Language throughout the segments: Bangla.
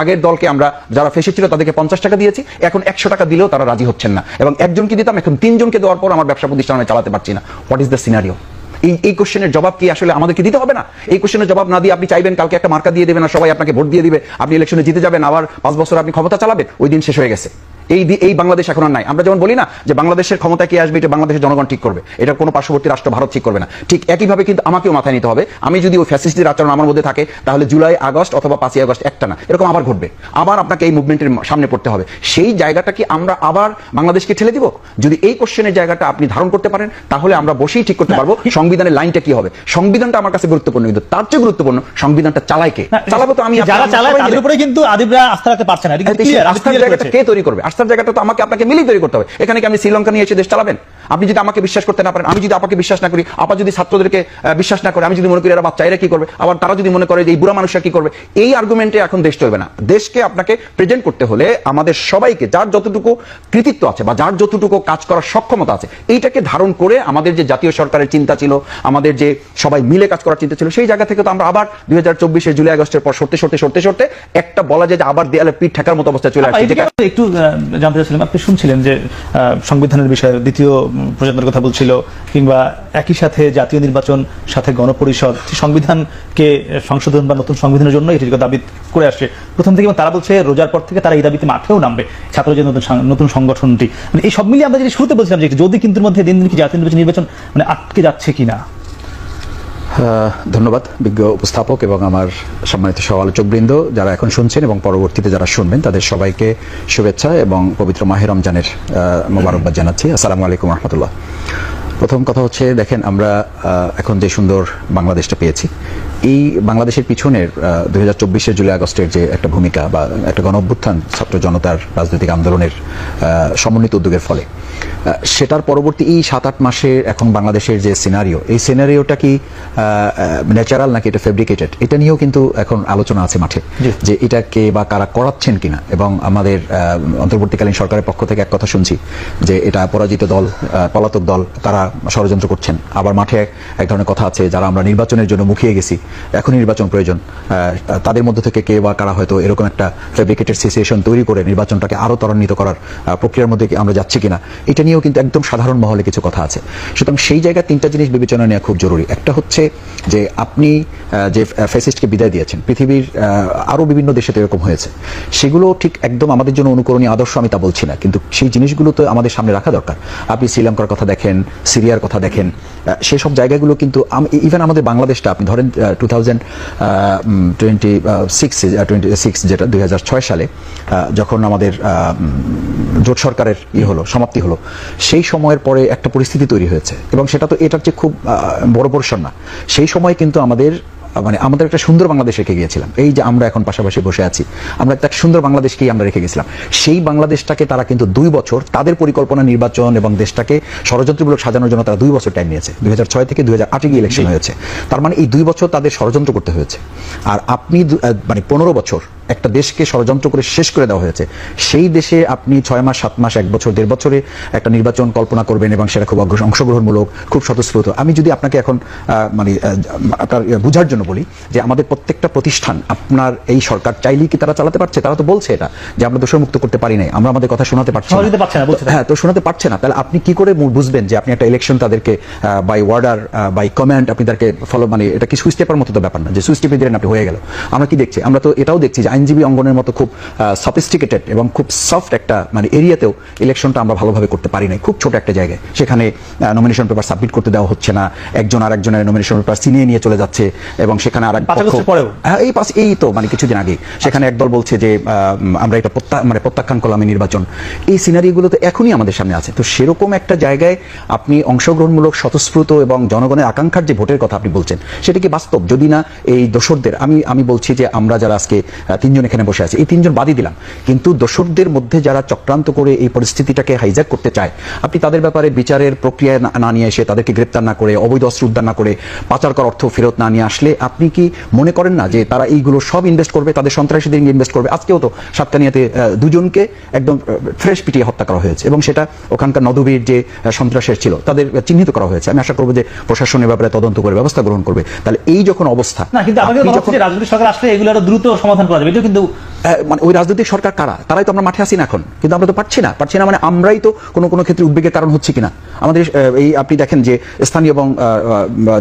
আগের দলকে আমরা যারা ফেসে ছিল তাদেরকে পঞ্চাশ টাকা দিয়েছি, এখন একশো টাকা দিলেও তারা রাজি হচ্ছেন না। এবং একজনকে দিতাম, এখন তিনজনকে দেওয়ার পর আমার ব্যবসা প্রতিষ্ঠান আমি চালাতে পারছি না। হোয়াট ইজ দ্য সিনারিও এই এই কোশ্চেনের জবাব কি আসলে আমাদেরকে দিতে হবে না? এই কোশ্চেনের জবাব না দিয়ে আপনি চাইবেন কালকে একটা মার্কা দিয়ে দেবেন আর সবাই আপনাকে ভোট দিয়ে দিবে, আপনি ইলেকশনে জিতে যাবেন, আবার পাঁচ বছর আপনি ক্ষমতা চালাবেন, ওই দিন শেষ হয়ে গেছে। এই এই বাংলাদেশ এখন আর নাই। আমরা যেমন বলি না যে বাংলাদেশের ক্ষমতা কে আসবে এটা বাংলাদেশের জনগণ ঠিক করবে। এটা কোনো পার্শ্ববর্তী রাষ্ট্র ভারত ঠিক করবে না। ঠিক একইভাবে কিন্তু আমাকেও মাথায় নিতে হবে। আমি যদি ওই ফ্যাসিস্টদের আচরণ আমার মধ্যে থাকে তাহলে জুলাই আগস্ট অথবা পাঁচই আগস্ট একটা না। এরকম আবার ঘটবে। আবার আপনাকে এই মুভমেন্টের সামনে পড়তে হবে। সেই জায়গাটা কি আমরা আবার বাংলাদেশকে ঠেলে দিব? যদি এই কোশ্চেনের জায়গাটা আপনি ধারণ করতে পারেন তাহলে আমরা বসেই ঠিক করতে পারব। সংবিধানের লাইনটা কি হবে? সংবিধানটা আমার কাছে গুরুত্বপূর্ণ কিন্তু তার চেয়ে গুরুত্বপূর্ণ সংবিধানটা চালায় কে? চালাবো তো আমি যারা চালায় তাদের উপরে কিন্তু আদিবরা আস্থা রাখতে পারছে না। কে তৈরি করবে? আস্থার জায়গাটা, তো আমাকে, আপনাকে মিলিটারি করতে হবে। এখানে কি আপনি শ্রীলঙ্কা নিয়ে এসে দেশ চালাবেন? আপনি যদি আমাকে বিশ্বাস করতে না পারেন আমি যদি আপনাকে বিশ্বাস না করি আপা যদি ছাত্রদেরকে বিশ্বাস না করে আমি যদি মনে করি এরা বাচ্চা এরা কি করবে আবার তারা যদি মনে করে যে এই বুড়া মানুষরা কি করবে এই আর্গুমেন্টে এখন দেশ চলবে না। দেশকে আপনাকে প্রেজেন্ট করতে হলে আমাদের সবাইকে যার যতটুকু কৃতিত্ব আছে বা যার যতটুকু কাজ করার সক্ষমতা আছে এইটাকে ধারণ করে আমাদের যে জাতীয় সরকারের চিন্তা ছিল আমাদের যে সবাই মিলে কাজ করার চিন্তা ছিল সেই জায়গা থেকে তো আমরা আবার দুই হাজার চব্বিশে জুলাই আগস্টের পর সরতে সরতে সরতে সরতে একটা বলা যায় যে আবার দেয়ালে পিঠ ঠেকার মতো অবস্থা চলে আসছে একটু জানতে চাচ্ছিলাম আপনি শুনছিলেন যে সংবিধানের বিষয়ে দ্বিতীয় প্রজন্মের কথা বলছিল, কিংবা একই সাথে জাতীয় নির্বাচন, সাথে গণপরিষদ সংবিধানকে সংশোধন বা নতুন সংবিধানের জন্য এটি দাবি করে আসছে। প্রথম থেকে তারা বলছে, রোজার পর থেকে তারা এই দাবিতে মাঠেও নামবে ছাত্র যে নতুন নতুন সংগঠনটি। মানে এই সব মিলিয়ে আমরা যদি শুরুতে বলছিলাম যে যদি কিন্তু মধ্যে দিন দিন কি জাতীয় নির্বাচন নির্বাচন মানে আটকে যাচ্ছে কিনা। ধন্যবাদ বিজ্ঞ উপস্থাপক এবং আমার সম্মানিত সহ আলোচকবৃন্দ যারা এখন শুনছেন এবং পরবর্তীতে যারা শুনবেন, তাদের সবাইকে শুভেচ্ছা এবং পবিত্র মাহের রমজানের মোবারকবাদ জানাচ্ছি। আসসালামু আলাইকুম রহমতুল্লাহ। প্রথম কথা হচ্ছে, দেখেন আমরা এখন যে সুন্দর বাংলাদেশটা পেয়েছি, এই বাংলাদেশের পিছনের দুই হাজার চব্বিশের জুলাই আগস্টের যে একটা ভূমিকা বা একটা গণ অভ্যুত্থান ছাত্র জনতার রাজনৈতিক আন্দোলনের সমন্বিত উদ্যোগের ফলে সেটার পরবর্তী এই সাত আট মাসের এখন বাংলাদেশের যে সিনারিও এই সিনারিওটা কি ন্যাচারাল নাকি এটা ফেব্রিকেটেড এটা নিয়েও কিন্তু এখন আলোচনা আছে মাঠে যে এটা কে বা কারা করাচ্ছেন কিনা। এবং আমাদের অন্তর্বর্তীকালীন সরকারের পক্ষ থেকে এক কথা শুনছি যে এটা পরাজিত দল পলাতক দল তারা ষড়যন্ত্র করছেন। আবার মাঠে এক ধরনের কথা আছে যারা আমরা নির্বাচনের জন্য মুখিয়ে গেছি এখনই নির্বাচন প্রয়োজন। আহ, তাদের মধ্যে থেকে কে বা কারা হয়তো এরকম একটা ফেব্রিকেটেড সিচুয়েশন তৈরি করে নির্বাচনটাকে আরও ত্বরান্বিত করার প্রক্রিয়ার মধ্যে কি আমরা যাচ্ছি কিনা এটা নিয়েও কিন্তু একদম সাধারণ মহলে কিছু কথা আছে। সুতরাং সেই জায়গায় তিনটা জিনিস বিবেচনা নেওয়া খুব জরুরি। একটা হচ্ছে যে আপনি যে ফেসিস্টকে বিদায় দিয়েছেন পৃথিবীর আহ, আরও বিভিন্ন দেশে তো এরকম হয়েছে। সেগুলো ঠিক একদম আমাদের জন্য অনুকরণীয় আদর্শ আমি তা বলছি না। কিন্তু সেই জিনিসগুলো তো আমাদের সামনে রাখা দরকার। আপনি শ্রীলঙ্কার কথা দেখেন সিরিয়ার কথা দেখেন সেসব জায়গাগুলো কিন্তু ইভেন আমাদের বাংলাদেশটা আপনি ধরেন two thousand twenty six twenty six যেটা দুই হাজার ছয় সালে যখন আমাদের জোট সরকারের ই হলো সমাপ্তি হলো সেই সময়ের পরে একটা পরিস্থিতি তৈরি হয়েছে। এবং সেটা তো এটার যে খুব বড় পরিসর না। সেই সময় কিন্তু আমাদের মানে আমাদের একটা সুন্দর বাংলাদেশ রেখে গিয়েছিলাম। এই যে আমরা এখন পাশাপাশি বসে আছি আমরা একটা সুন্দর বাংলাদেশকেই আমরা রেখে গেছিলাম। সেই বাংলাদেশটাকে তারা কিন্তু দুই বছর তাদের পরিকল্পনা নির্বাচন এবং দেশটাকে ষড়যন্ত্রমূলক সাজানোর জন্য তারা দুই বছর টাইম নিয়েছে। দুই হাজার ছয় থেকে দুই হাজার আটে গিয়ে ইলেকশন হয়েছে। তার মানে এই দুই বছর তাদের ষড়যন্ত্র করতে হয়েছে। আর আপনি মানে পনেরো বছর একটা দেশকে ষড়যন্ত্র করে শেষ করে দেওয়া হয়েছে। সেই দেশে আপনি ছয় মাস সাত মাস এক বছর দেড় বছরে একটা নির্বাচন কল্পনা করবেন এবং সেটা খুব অংশগ্রহণমূলক খুব স্বতঃস্ফূর্ত। আমি যদি আপনাকে এখন মানে আপনার ইয়ে বুঝার জন্য বলি যে আমাদের প্রত্যেকটা প্রতিষ্ঠান আপনার এই সরকার চাইলেই কি তারা চালাতে পারছে? তারা তো বলছে এটা যে আমরা দোষমুক্ত করতে পারি নাই আমরা আমাদের কথা শোনাতে পারছি। হ্যাঁ তো শোনাতে পারছে না। তাহলে আপনি কি করে বুঝবেন যে আপনি একটা ইলেকশন তাদেরকে বাই ওয়ার্ডার বাই কমেন্ট আপনি তাদেরকে ফলো মানে এটা কি সুইচ টেপার মতো তো ব্যাপার না যে সুইচ টেপে দিলেন আপনি হয়ে গেল। আমরা কি দেখছি? আমরা তো এটাও দেখছি যে আইনজীবী অঙ্গনের মতো খুব সফিস্টিকেটেড এবং খুব সফট একটা মানে এরিয়াতেও ইলেকশনটা আমরা ভালোভাবে করতে পারি নাই। খুব ছোট একটা জায়গায়। সেখানে নমিনেশন পেপার সাবমিট করতে দেওয়া হচ্ছে না। একজন আর একজনের নমিনেশন পেপার সিনিয়ে নিয়ে চলে যাচ্ছে এবং সেখানে আর? হ্যাঁ এই পাশ এই তো মানে কিছুদিন আগে। সেখানে একদল বলছে যে আমরা এটা মানে প্রত্যাখ্যান করলাম এই নির্বাচন। এই সিনারিগুলো তো এখনই আমাদের সামনে আছে। তো সেরকম একটা জায়গায় আপনি অংশগ্রহণমূলক স্বতঃস্ফূর্ত এবং জনগণের আকাঙ্ক্ষার যে ভোটের কথা আপনি বলছেন সেটা কি বাস্তব? যদি না এই দোসরদের আমি আমি বলছি যে আমরা যারা আজকে তিনজন এখানে বসে আছি। এই তিনজন বাদই দিলাম। কিন্তু দোসরদের মধ্যে যারা চক্রান্ত করে এই পরিস্থিতিটাকে হাইজ্যাক করতে চায় আপনি তাদের ব্যাপারে বিচারের প্রক্রিয়া না- নিয়ে এসে তাদেরকে গ্রেপ্তার না করে অবৈধ অস্ত্র উদ্ধার না করে পাচার করা অর্থ ফেরত না নিয়ে আসলে আপনি কি মনে করেন না যে তারা এইগুলো সব ইনভেস্ট করবে তাদের সন্ত্রাসীদের ইনভেস্ট করবে? আজকেও তো সাতকানিয়াতে দুজনকে একদম ফ্রেশ পিটিয়ে হত্যা করা হয়েছে এবং সেটা ওখানকার নদবীর যে সন্ত্রাসের ছিল তাদের চিহ্নিত করা হয়েছে। আমি আশা করব যে প্রশাসনের ব্যাপারে তদন্ত করে ব্যবস্থা গ্রহণ করবে। তাহলে এই যখন অবস্থা না কিন্তু যে রাজনৈতিক সরকার আসলে এগুলো আরও দ্রুত সমাধান করা যাবে। এটাও কিন্তু হ্যাঁ, মানে ওই রাজনৈতিক সরকার কারা? তারাই তো আমরা মাঠে আসি না এখন। কিন্তু আমরা তো পারছি না। পারছি না মানে আমরাই তো কোনো কোনো ক্ষেত্রে উদ্বেগের কারণ হচ্ছে কিনা। আমাদের এই আপনি দেখেন যে স্থানীয় এবং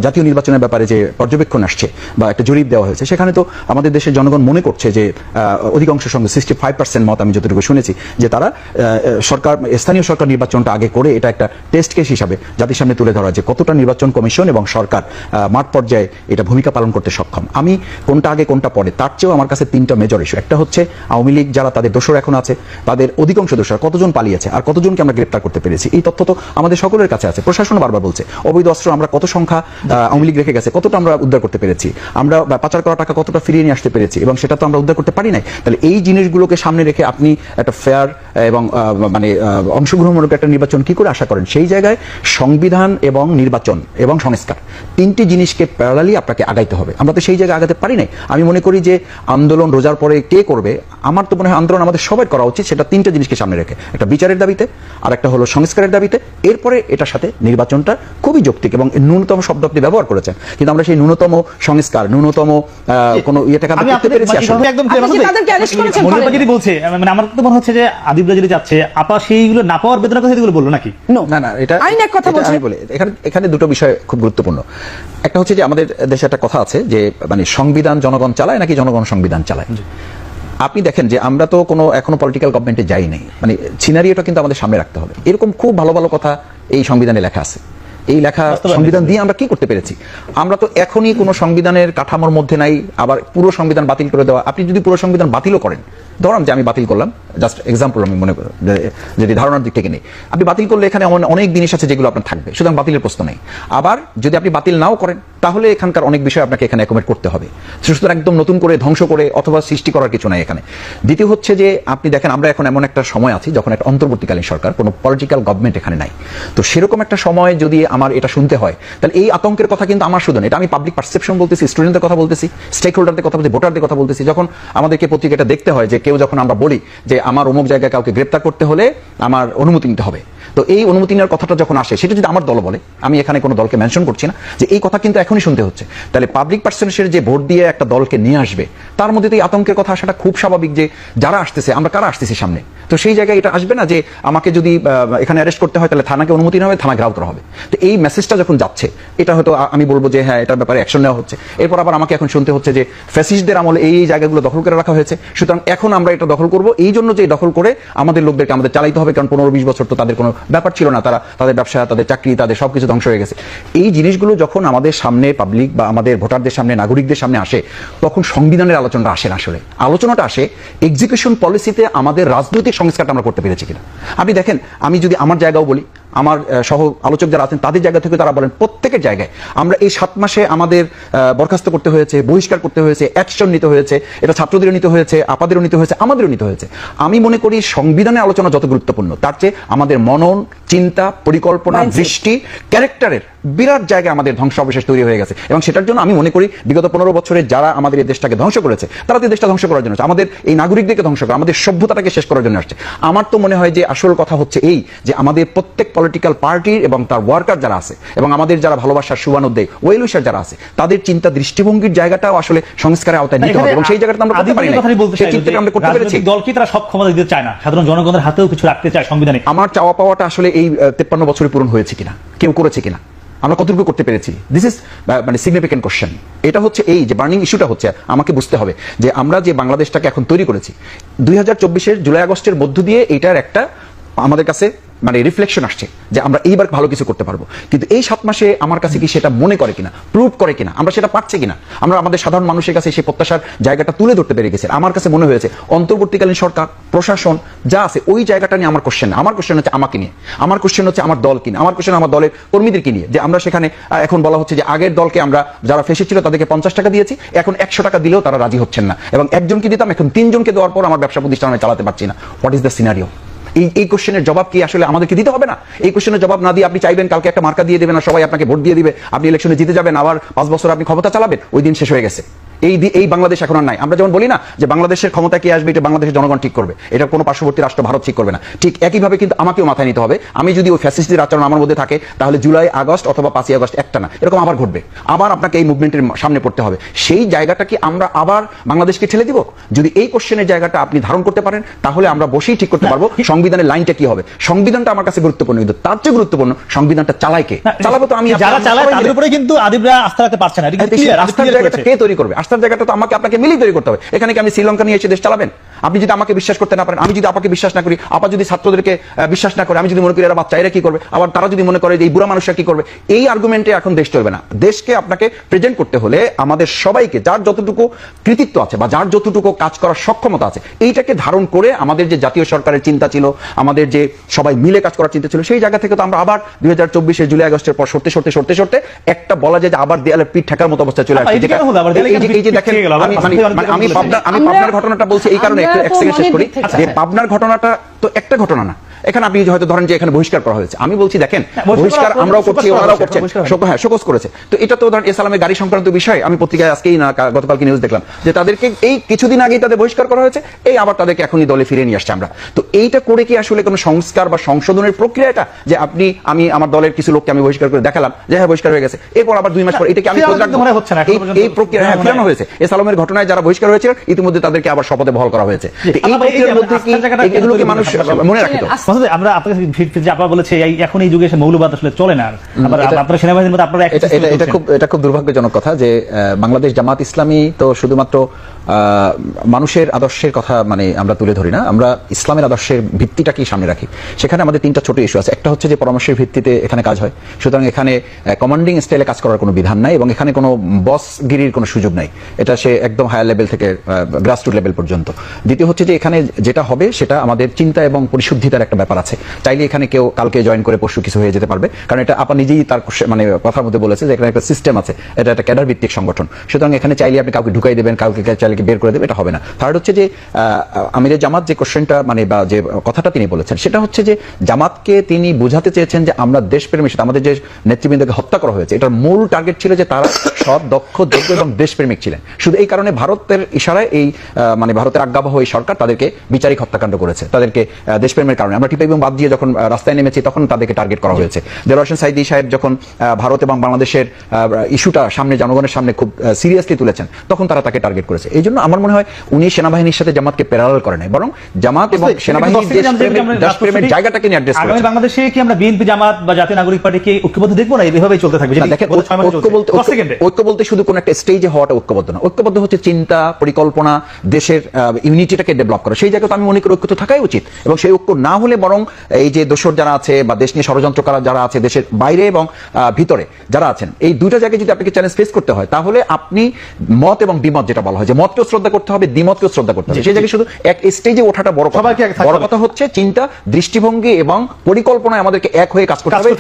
জাতীয় নির্বাচনের ব্যাপারে যে পর্যবেক্ষণ আসছে বা একটা জরিপ দেওয়া হয়েছে, সেখানে তো আমাদের দেশের জনগণ মনে করছে যে অধিকাংশ সঙ্গে সিক্সটি ফাইভ পার্সেন্ট মত আমি যতটুকু শুনেছি, যে তারা সরকার, স্থানীয় সরকার নির্বাচনটা আগে করে এটা একটা টেস্ট কেস হিসাবে জাতির সামনে তুলে ধরা যে কতটা নির্বাচন কমিশন এবং সরকার মাঠ পর্যায়ে এটা ভূমিকা পালন করতে সক্ষম। আমি কোনটা আগে কোনটা পরে, তার চেয়েও আমার কাছে তিনটা মেজর ইস্যু একটা হচ্ছে আওয়ামী লীগ যারা তাদের দোষর এখন আছে, তাদের অধিকাংশ দোষর কতজন পালিয়েছে আর কতজনকে আমরা গ্রেপ্তার করতে পেরেছি? এই তথ্য তো আমাদের সকলের কাছে আছে। প্রশাসন বারবার বলছে, অবৈধ অস্ত্র আমরা কত সংখ্যা আওয়ামী লীগ রেখে গেছে, কতটা আমরা উদ্ধার করতে পেরেছি? আমরা পাচার করা টাকা কতটা ফিরিয়ে নিয়ে আসতে পেরেছি এবং সেটা তো আমরা উদ্ধার করতে পারি নাই? তাহলে এই জিনিসগুলোকে সামনে রেখে আপনি একটা ফেয়ার এবং মানে অংশগ্রহণমূলক একটা নির্বাচন কি করে আশা করেন? সেই জায়গায় সংবিধান এবং নির্বাচন এবং সংস্কার, তিনটি জিনিসকে প্যারালালি আপনাকে আগাইতে হবে। আমরা তো সেই জায়গায় আগাতে পারি নাই। আমি মনে করি যে আন্দোলন রোজার পরে কে করবে? আমার তো মনে হয় আন্দোলন আমাদের সবাই করা উচিত সেটা তিনটা জিনিসকে সামনে রেখে। একটা বিচারের দাবিতে আর একটা হলো সংস্কারের দাবিতে। এরপরে এটার সাথে নির্বাচনটা খুবই যৌক্তিক এবং ন্যূনতম শব্দ আপনি ব্যবহার করেছেন। কিন্তু আমরা সেই ন্যূনতম সংস্কার ন্যূনতম কোনো ইয়েটাকে আমরা করতে পেরেছি আসলে। বলেন? পাখিরি বলছে। মানে আমার তো মনে হচ্ছে যে আদিব রাজিলি যাচ্ছে আপা সেইগুলো না পাওয়ার বেদনার কথা এগুলো বলল নাকি? না না এটা আইন এক কথা বলছে। বলি এখানে এখানে দুটো বিষয় খুব গুরুত্বপূর্ণ। একটা হচ্ছে যে আমাদের দেশে একটা কথা আছে যে মানে সংবিধান জনগণ চালায় নাকি জনগণ সংবিধান চালায়? আপনি দেখেন যে আমরা তো কোনো এখনও পলিটিক্যাল গভর্নমেন্টে যাই নাই। মানে সিনারিওটা কিন্তু আমাদের সামনে রাখতে হবে। এরকম খুব ভালো ভালো কথা এই সংবিধানে লেখা আছে। এই লেখা সংবিধান দিয়ে আমরা কি করতে পেরেছি? আমরা তো এখনই কোনো সংবিধানের কাঠামোর মধ্যে নাই আবার পুরো সংবিধান বাতিল করে দেওয়া। আপনি যদি পুরো সংবিধান বাতিলও করেন ধরাম যে আমি বাতিল করলাম জাস্ট এক্সাম্পল আমি মনে করি যদি ধারণার দিক থেকে নেই। আপনি বাতিল করলে এখানে এমন অনেক জিনিস আছে যেগুলো আপনার থাকবে সুতরাং বাতিলের প্রশ্ন নেই। আবার যদি আপনি বাতিল নাও করেন তাহলে এখানকার অনেক বিষয় আপনাকে এখানে অ্যাকোমোডেট করতে হবে। সুতরাং একদম নতুন করে ধ্বংস করে অথবা সৃষ্টি করার কিছু নাই এখানে। দ্বিতীয় হচ্ছে যে আপনি দেখেন আমরা এখন এমন একটা সময় আছি যখন একটা অন্তর্বর্তীকালীন সরকার কোনো পলিটিক্যাল গভর্নমেন্ট এখানে নাই। তো সেরকম একটা সময় যদি আমার এটা শুনতে হয়। তাহলে এই আতঙ্কের কথা কিন্তু আমার শুধু না, এটা আমি পাবলিক পারসেপশন বলতেছি স্টুডেন্টদের কথা বলতেছি স্টেক হোল্ডারদের কথা বলছি ভোটারদের কথা বলতেছি। যখন আমাদেরকে পত্রিকাটা দেখতে হয় যে কেউ যখন আমরা বলি যে আমার অমুক জায়গায় কাউকে গ্রেপ্তার করতে হলে আমার অনুমতি নিতে হবে। তো এই অনুমতি নেওয়ার কথাটা যখন আসে, সেটা যদি আমার দল বলে, আমি এখানে কোনো দলকে মেনশন করছি না, যে এই কথা কিন্তু এখনই শুনতে হচ্ছে। তাহলে পাবলিক পার্সেন্সের যে ভোট দিয়ে একটা দলকে নিয়ে আসবে, তার মধ্যে তো এই আতঙ্কের কথা আসাটা খুব স্বাভাবিক যে যারা আসতেছে, আমরা কারা আসতেছি সামনে? তো সেই জায়গায় এটা আসবে না যে আমাকে যদি এখানে অ্যারেস্ট করতে হয়, তাহলে থানাকে অনুমতি নেওয়া হবে, থানা গ্রাউত করা হবে। তো এই মেসেজটা যখন যাচ্ছে, এটা হয়তো আমি বলব যে হ্যাঁ এটার ব্যাপারে অ্যাকশন নেওয়া হচ্ছে। এরপর আবার আমাকে এখন শুনতে হচ্ছে যে ফ্যাসিস্টদের আমলে এই এই জায়গাগুলো দখল করে রাখা হয়েছে। সুতরাং এখন আমরা এটা দখল করব। এই জন্য যে দখল করে আমাদের লোকদেরকে আমাদের চালাইতে হবে, কারণ পনেরো বিশ বছর তো তাদের কোনো ব্যাপার ছিল না। তারা, তাদের ব্যবসা, তাদের চাকরি, তাদের সবকিছু ধ্বংস হয়ে গেছে। এই জিনিসগুলো যখন আমাদের সামনে পাবলিক বা আমাদের ভোটারদের সামনে, নাগরিকদের সামনে আসে, তখন সংবিধানের আলোচনাটা আসে না আসলে। আলোচনাটা আসে এক্সিকিউশন পলিসিতে আমাদের রাজনৈতিক সংস্কারটা আমরা করতে পেরেছি কিনা। আপনি দেখেন, আমি যদি আমার জায়গাও বলি আমার সহ আলোচক যারা আছেন তাদের জায়গা থেকে তারা বলেন প্রত্যেকের জায়গায় আমরা এই সাত মাসে আমাদের বরখাস্ত করতে হয়েছে বহিষ্কার করতে হয়েছে অ্যাকশন নিতে হয়েছে এটা ছাত্রদেরও নিতে হয়েছে আপাদেরও নিতে হয়েছে আমাদেরও নিতে হয়েছে। আমি মনে করি সংবিধানের আলোচনা যত গুরুত্বপূর্ণ তার চেয়ে আমাদের মনন চিন্তা পরিকল্পনা দৃষ্টি ক্যারেক্টারের বিরাট জায়গায় আমাদের ধ্বংস অবশেষ তৈরি হয়ে গেছে। এবং সেটার জন্য আমি মনে করি বিগত পনেরো বছরে যারা আমাদের এই দেশটাকে ধ্বংস করেছে তারা তো দেশটা ধ্বংস করার জন্য আমাদের এই নাগরিকদেরকে ধ্বংস করা আমাদের সভ্যতাটাকে শেষ করার জন্য আসছে। আমার তো মনে হয় যে আসল কথা হচ্ছে এই যে আমাদের প্রত্যেক পলিটিক্যাল পার্টির এবং তার ওয়ার্কার যারা আছে এবং আমাদের যারা ভালোবাসার সুবানুদ্দেয় ওয়েলুসার যারা আছে তাদের চিন্তা দৃষ্টিভঙ্গির জায়গাটাও আসলে সংস্কারের আওতায় নিতে হবে। এবং সেই জায়গাটা আমরা করতে পারি আমরা করতে পেরেছি। রাজনৈতিক দলকে তারা সব ক্ষমতা দিতে চায় না সাধারণ জনগণের হাতেও কিছু রাখতে চায় সংবিধানে। আমার চাওয়া পাওয়াটা আসলে এই তেপ্পান্ন বছরে পূরণ হয়েছে কিনা কেউ করেছে কিনা? আমরা কতটুকু করতে পেরেছি? দিস ইজ মানে সিগনিফিকেন্ট কোশ্চেন এটা হচ্ছে এই যে বার্নিং ইস্যুটা হচ্ছে, আমাকে বুঝতে হবে যে আমরা যে বাংলাদেশটাকে এখন তৈরি করেছি, দুই হাজার চব্বিশের জুলাই আগস্টের মধ্য দিয়ে এটার একটা আমাদের কাছে মানে রিফ্লেকশন আসছে যে আমরা এইবার ভালো কিছু করতে পারব। কিন্তু এই সাত মাসে আমার কাছে কি সেটা মনে করে কিনা প্রুভ করে কিনা, আমরা সেটা পাচ্ছি কিনা? আমরা আমাদের সাধারণ মানুষের কাছে সেই প্রত্যাশার জায়গাটা তুলে ধরতে পেরে গেছে। আমার কাছে মনে হয়েছে, অন্তর্বর্তীকালীন সরকার, প্রশাসন, যা আছে, ওই জায়গাটা নিয়ে আমার কোশ্চেন আমার কোশ্চেন হচ্ছে আমাকে নিয়ে। আমার কোশ্চেন হচ্ছে আমার দল কিনে আমার কোশ্চেন আমার দলের কর্মীদেরকে নিয়ে। যে আমরা সেখানে এখন বলা হচ্ছে যে আগের দলকে আমরা যারা ফেসে ছিল তাদেরকে পঞ্চাশ টাকা দিয়েছি, এখন একশো টাকা দিলেও তারা রাজি হচ্ছেন না। এবং একজনকে দিতাম, এখন তিনজনকে দেওয়ার পর আমার ব্যবসা প্রতিষ্ঠান আমি চালাতে পারছি না। হোয়াট ইজ দ্য সিনারিও এই এই কোশ্চেনের জবাব কি আসলে আমাদেরকে দিতে হবে না? এই কোশ্চেনের জবাব না দিয়ে আপনি চাইবেন কালকে একটা মার্কা দিয়ে দেবেন আর সবাই আপনাকে ভোট দিয়ে দিবে, আপনি ইলেকশনে জিতে যাবেন, আবার পাঁচ বছর আপনি ক্ষমতা চালাবেন, ওই দিন শেষ হয়ে গেছে। এই এই বাংলাদেশ এখন আর নাই। আমরা যেমন বলি না যে বাংলাদেশের ক্ষমতা কে আসবে এটা বাংলাদেশের জনগণ ঠিক করবে। এটা কোনো পার্শ্ববর্তী রাষ্ট্র ভারত ঠিক করবে না। ঠিক একইভাবে কিন্তু আমাকেও মাথায় নিতে হবে আমি যদি ওই ফ্যাসিস্টের আচরণ আমার মধ্যে থাকে তাহলে জুলাই আগস্ট অথবা পাঁচই আগস্ট একটা না। এরকম আবার ঘটবে। আবার আপনাকে এই মুভমেন্টের সামনে পড়তে হবে। সেই জায়গাটা কি আমরা আবার বাংলাদেশকে ঠেলে দিব? যদি এই কোশ্চেনের জায়গাটা আপনি ধারণ করতে পারেন তাহলে আমরা বসেই ঠিক করতে পারব সংবিধানের লাইনটা কি হবে। সংবিধানটা আমার কাছে গুরুত্বপূর্ণ কিন্তু তার চেয়ে গুরুত্বপূর্ণ সংবিধানটা চালাই কে? চালাবো তো আমি যারা চালায় তাদের উপরে কিন্তু আদিবরা আস্থা রাখতে পারছে না। আস্থা। কে তৈরি করবে? আস্থার জায়গাটা তো আমাকে, আপনাকে মিলি তৈরি করতে হবে। এখানে কি আমি শ্রীলঙ্কা নিয়ে এসে দেশ চালাবেন? আপনি যদি আমাকে বিশ্বাস করতে না পারেন আমি যদি আপনাকে বিশ্বাস না করি আপা যদি ছাত্রদেরকে বিশ্বাস না করে আমি যদি মনে করি এরা বাচ্চা এরা কি করবে? আবার তারা যদি মনে করে যে এই বুড়া মানুষরা কি করবে? এই আর্গুমেন্টে এখন দেশ চলবে না। দেশকে আপনাকে প্রেজেন্ট করতে হলে আমাদের সবাইকে যার যতটুকু কৃতিত্ব আছে বা যার যতটুকু কাজ করার সক্ষমতা আছে এইটাকে ধারণ করে আমাদের যে জাতীয় সরকারের চিন্তা ছিল আমাদের যে সবাই মিলে কাজ করার চিন্তা ছিল সেই জায়গা থেকে তো আমরা আবার দুই হাজার চব্বিশে জুলাই আগস্টের পর সরতে সরতে সরতে সরতে একটা বলা যায় যে আবার দেয়ালের পিঠ ঠেকার মতো অবস্থা চলে আসছে। আমি পাশে মানে পাবনার ঘটনাটা বলছি এই কারণে। একটু এক সেকেন্ড শেষ করি যে আচ্ছা। পাবনার ঘটনাটা তো একটা ঘটনা না এখানে আপনি হয়তো ধরেন যে এখানে বহিষ্কার করা হয়েছে। আমি বলছি দেখেন হ্যাঁ, বহিষ্কার আমরাও করছি ওনারাও করছেন। হ্যাঁ শোকজ করেছে। তো এটা তো ধরেন এসালামের গাড়ি সংক্রান্ত বিষয় আমি পত্রিকায় আজকেই না গতকালকে নিউজ দেখলাম যে তাদেরকে এই কিছুদিন আগেই তাদের বহিষ্কার করা হয়েছে এই আবার তাদেরকে এখনই দলে ফিরে নিয়ে আসছে আমরা। তো এইটা করে কি আসলে কোনো সংস্কার বা সংশোধনের প্রক্রিয়াটা? যে আপনি আমি আমার দলের কিছু লোককে আমি বহিষ্কার করে দেখালাম যে হ্যাঁ বহিষ্কার হয়ে গেছে। এরপর আবার দুই মাস পর এটা কি আমি হচ্ছে না, এই- প্রক্রিয়া হ্যাঁ ফেরানো ফেরানো হয়েছে। এ সালামের ঘটনায় যারা বহিষ্কার হয়েছিল ইতিমধ্যে তাদেরকে আবার শপথে বহাল করা হয়েছে। এই প্রক্রিয়ার মধ্যে কি আস্থার জায়গাটা কেন এগুলো কি তৈরি মানুষ মনে রাখে তো আমরা আপনাকে ফির- ফির আপা বলেছে এখন এই যুগে এসে মৌলবাদ আসলে চলে না আবার এটা- সেনাবাহিনীর মধ্যে আপনারা এটা এটা এটা খুব এটা খুব দুর্ভাগ্যজনক কথা যে বাংলাদেশ জামাত ইসলামী তো শুধুমাত্র মানুষের আদর্শের কথা মানে আমরা তুলে ধরি না। আমরা ইসলামের আদর্শের ভিত্তিটাকেই সামনে রাখি। সেখানে আমাদের তিনটা ছোট ইস্যু আছে। একটা হচ্ছে যে পরামর্শের ভিত্তিতে এখানে কাজ হয়। সুতরাং এখানে কমান্ডিং স্টাইলে কাজ করার কোনো বিধান নাই এবং এখানে কোনো বসগিরির কোনো সুযোগ নাই। এটা সে একদম হায়ার লেভেল থেকে গ্রাসরুট লেভেল পর্যন্ত। দ্বিতীয় হচ্ছে যে এখানে যেটা হবে সেটা আমাদের চিন্তা এবং পরিশুদ্ধিতার একটা ব্যাপার আছে। চাইলে এখানে কেউ কালকে জয়েন করে পরশু কিছু হয়ে যেতে পারবে। কারণ এটা আপা নিজেই তার মানে কথার মধ্যে বলেছে যে এখানে একটা সিস্টেম আছে। এটা একটা ক্যাডার ভিত্তিক সংগঠন। সুতরাং এখানে চাইলে আপনি কাউকে ঢুকাই দেবেন কাউকে চাইলে বের করে দেবেন এটা হবে না। থার্ড হচ্ছে যে আহ, আমিরের জামাত যে কোশ্চেনটা মানে বা যে কথাটা তিনি বলেছেন সেটা হচ্ছে যে জামাতকে তিনি বোঝাতে চেয়েছেন যে আমরা দেশপ্রেমী সাথে আমাদের যে নেতৃবৃন্দকে হত্যা করা হয়েছে এটার মূল টার্গেট ছিল যে তারা সৎ দক্ষ যোগ্য এবং দেশপ্রেমিক ছিলেন। শুধু এই কারণে ভারতের ইশারায় এই মানে ভারতের আজ্ঞাবহ এই সরকার তাদেরকে বিচারিক হত্যাকাণ্ড করেছে। তাদেরকে দেশপ্রেমের কারণে। আমরা টিপা এবং বাদ দিয়ে যখন রাস্তায় নেমেছি তখন তাদেরকে টার্গেট করা হয়েছে। দেলোয়ার হোসেন সাইদি সাহেব যখন ভারত এবং বাংলাদেশের ইস্যুটা সামনে জনগণের সামনে খুব সিরিয়াসলি তুলেছেন তখন তারা তাকে টার্গেট করেছে। এই জন্য আমার মনে হয় উনি সেনাবাহিনীর সাথে জামাতকে প্যারালাল করে নাই বরং জামাত এবং সেনাবাহিনীর দেশপ্রেমের জায়গাটাকে নিয়ে অ্যাড্রেস করেছে। বাংলাদেশে কি আমরা বিএনপি জামাত বা জাতীয় নাগরিক পার্টিকে ঐক্যবদ্ধ দেখব না? এইভাবেই চলতে থাকবে দেখেন ঐক্য বলতে ঐক্য- ঐক্য বলতে শুধু কোন একটা স্টেজে হওয়াটা ঐক্যবদ্ধ না। ঐক্যবদ্ধ হচ্ছে চিন্তা পরিকল্পনা দেশের ইউনিটিটাকে ডেভেলপ করা। সেই জায়গায় তো আমি মনে করি ঐক্য তো থাকাই উচিত। এবং সেই ঐক্য না হলে বরং এই যে দোষর যারা আছে বা দেশ নিয়ে ষড়যন্ত্রকারা যারা আছে দেশের বাইরে এবং ভিতরে যারা আছেন এই দুইটা জায়গায় যদি আপনাকে চ্যালেঞ্জ ফেস করতে হয় তাহলে আপনি মত এবং দ্বিমত যেটা বলা হয় যে মতকেও শ্রদ্ধা করতে হবে দ্বিমতকেও শ্রদ্ধা করতে হবে। সেই জায়গায় শুধু এক স্টেজে ওঠাটা বড় কথা। বড় কথা হচ্ছে চিন্তা দৃষ্টিভঙ্গি এবং পরিকল্পনায় আমাদেরকে এক হয়ে কাজ করতে হবে